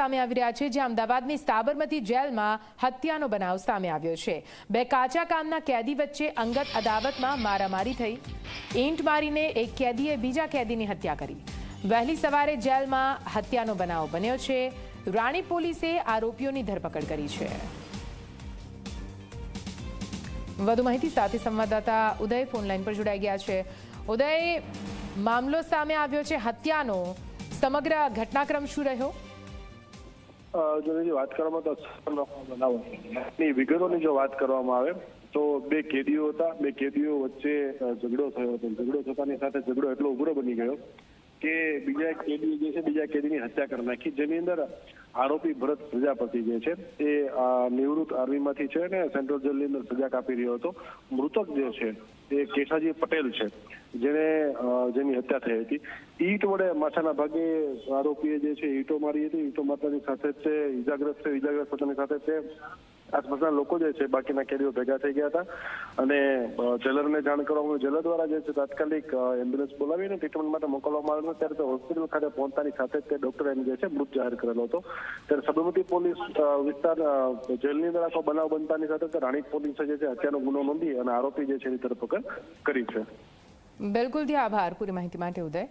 સામે આવી રહ્યા છે જ્યાં અમદાવાદની સાબરમતી જેલમાં હત્યાનો બનાવ સામે આવ્યો છે. બે કાચા કામના કેદી વચ્ચે અંગત અદાવતમાં મારામારી થઈ. ઈંટ મારીને એક કેદીએ બીજા કેદીની હત્યા કરી. વહેલી સવારે જેલમાં હત્યાનો બનાવ બન્યો છે. રાણી પોલીસે આરોપીઓની ધરપકડ કરી છે. વધુ માહિતી સાથે સંવાદદાતા ઉદય ફોનલાઈન પર જોડાઈ ગયા છે. ઉદય, મામલો સામે આવ્યો છે. હત્યાનો સમગ્ર ઘટનાક્રમ શું રહ્યો? જો વાત કરવામાં તો બનાવો ની વિગતોની જો વાત કરવામાં આવે, તો બે કેદીઓ હતા. બે કેદીઓ વચ્ચે ઝઘડો થયો હતો. ઝઘડો થતાની સાથે ઝઘડો એટલો ઉગ્ર બની ગયો કે બીજા કેદી જે છે, બીજા કેદીની હત્યા કરી નાખી. જેની અંદર આરોપી ભરત પ્રજાપતિ જે છે એ નિવૃત્ત આર્મીમાંથી છે ને સેન્ટ્રલ જેલની અંદર સજા કાપી રહ્યો હતો. મૃતક જે છે એ કેશાજી પટેલ છે જેને જેની હત્યા થઈ હતી. ઈટ વડે માથાના ભાગે આરોપીએ જે છે, ઈટો મારી હતી. ઈટો મારતાની સાથે તે ઈજાગ્રસ્ત છે ઈજાગ્રસ્ત પોતાની સાથે તે આસપાસના લોકો જે છે, બાકીના કેદીઓ ભેગા થઈ ગયા હતા. અને જેલરને જાણ કરવામાં જેલર દ્વારા જે છે, તાત્કાલિક એમ્બ્યુલન્સ બોલાવીને ટ્રીટમેન્ટ માટે મોકલવામાં હતો ત્યારે તે હોસ્પિટલ ખાતે પહોંચતાની સાથે તે ડોક્ટર એમ જે છે, મૃત જાહેર કરેલો હતો. ત્યારે સબરમતી પોલીસ વિસ્તાર જેલની અંદર આખો બનાવ બનતાની સાથે રાણીક પોલીસે જે છે, હત્યાનો ગુનો નોંધી અને આરોપી જે છે, એની ધરપકડ કરી છે. બિલકુલ આભાર. પૂરી માહિતી માટે ઉદય.